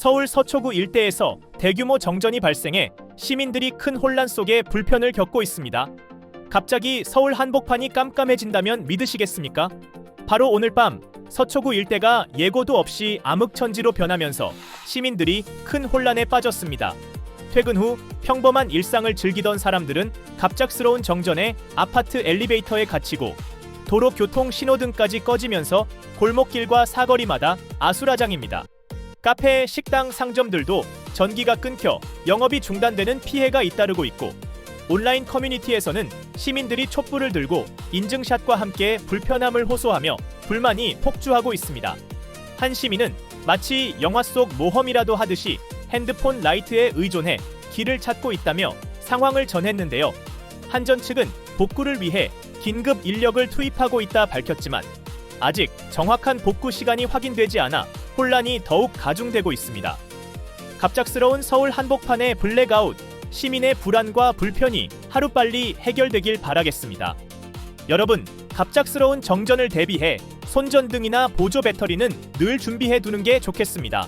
서울 서초구 일대에서 대규모 정전이 발생해 시민들이 큰 혼란 속에 불편을 겪고 있습니다. 갑자기 서울 한복판이 깜깜해진다면 믿으시겠습니까? 바로 오늘 밤 서초구 일대가 예고도 없이 암흑천지로 변하면서 시민들이 큰 혼란에 빠졌습니다. 퇴근 후 평범한 일상을 즐기던 사람들은 갑작스러운 정전에 아파트 엘리베이터에 갇히고 도로 교통 신호등까지 꺼지면서 골목길과 사거리마다 아수라장입니다. 카페, 식당, 상점들도 전기가 끊겨 영업이 중단되는 피해가 잇따르고 있고 온라인 커뮤니티에서는 시민들이 촛불을 들고 인증샷과 함께 불편함을 호소하며 불만이 폭주하고 있습니다. 한 시민은 마치 영화 속 모험이라도 하듯이 핸드폰 라이트에 의존해 길을 찾고 있다며 상황을 전했는데요. 한전 측은 복구를 위해 긴급 인력을 투입하고 있다 밝혔지만 아직 정확한 복구 시간이 확인되지 않아 혼란이 더욱 가중되고 있습니다. 갑작스러운 서울 한복판의 블랙아웃, 시민의 불안과 불편이 하루빨리 해결되길 바라겠습니다. 여러분, 갑작스러운 정전을 대비해 손전등이나 보조 배터리는 늘 준비해 두는 게 좋겠습니다.